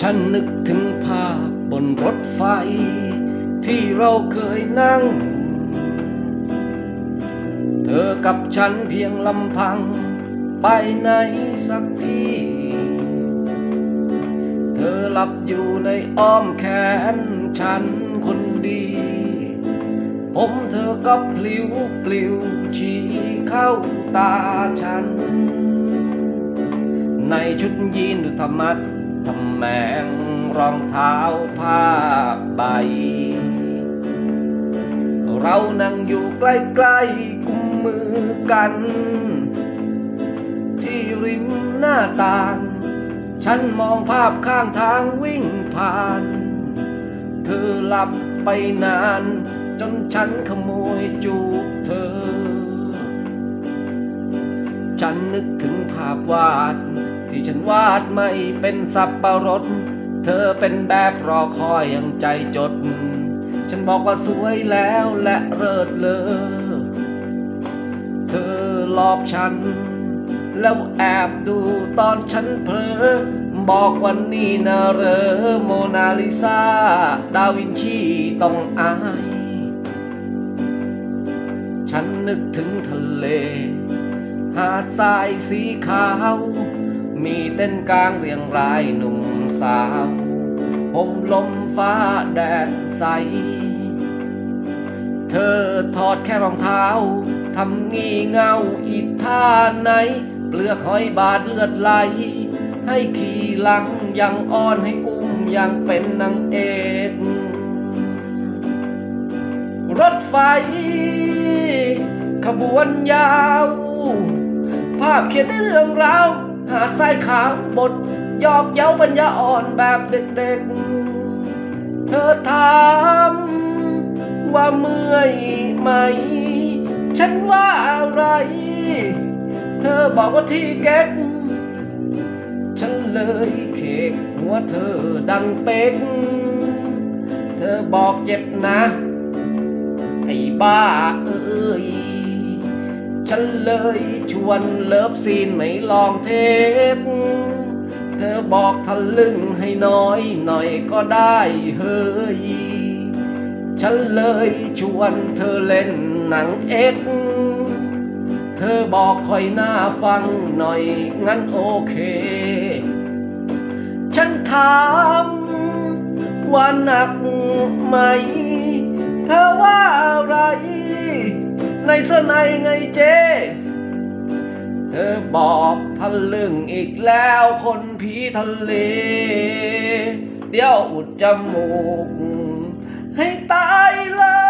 ฉันนึกถึงภาพบนรถไฟ ที่เราเคยนั่ง เธอกับฉันเพียงลำพัง ไปไหนสักที่ เธอหลับอยู่ในอ้อมแขนฉันคนดี ผมเธอก็พลิ้วปลิวชี้เข้าตาฉัน ในชุดยีนดูธรรมัด ทำแมงรองเท้าผ้าใบ เรานั่งอยู่ใกล้ๆกุมมือกัน ที่ริมหน้าต่าง ฉันมองภาพข้างทางวิ่งผ่าน เธอหลับไปนาน จนฉันขโมยจูบเธอ ฉันนึกถึงภาพวาด ที่ฉันวาดไม่เป็นสับปะรด เธอเป็นแบบรอคอยอย่างใจจด ฉันบอกว่าสวยแล้วและเลิศเลอเธอหลอกฉัน แล้วแอบดูตอนฉันเพลอบอกวันนี้นะเรอโมนาลิซาดาวินชีต้องอาย ฉันนึกถึงทะเล หาดทรายสีขาว มีเต้นกลางเรียงรายหนุ่มสาวห่มลมฟ้าแดดใส เธอถอดแค่รองเท้า ทำงี่เงาอีกท่าไหน เปลือกหอยบาดเลือดไหล ให้ขี่หลังยังอ่อนให้อุ้มยังเป็นนางเอกรถไฟ ขบวนยาว ภาพเขียนในเรื่องราว หาดทรายขาวบทหยอกเย้าปัญญาอ่อนแบบเด็กๆ เธอถามว่าเมื่อยไหม ฉันว่าอะไร เธอบอกว่าที่เก๊ก ฉันเลยเคกหัวเธอดังเป็กเธอบอกเจ็บนะ ไอ้บ้าเอ้ย ฉันเลยชวนเลิฟซีนไม่ลองเทคเธอบอกทะลึ่งให้น้อยหน่อยก็ได้เฮ้ย ฉันเลยชวนเธอเล่นหนังเอ็กเธอบอกคอยหน้าฟังหน่อยงั้นโอเค ฉันถามว่าหนักไหม เธอว่าอะไร ในเสื้อในไงเจ๊เธอบอกทะลึ่งอีกแล้วคนผีทะเล เดี๋ยวอุดจมูก ให้ตายเลย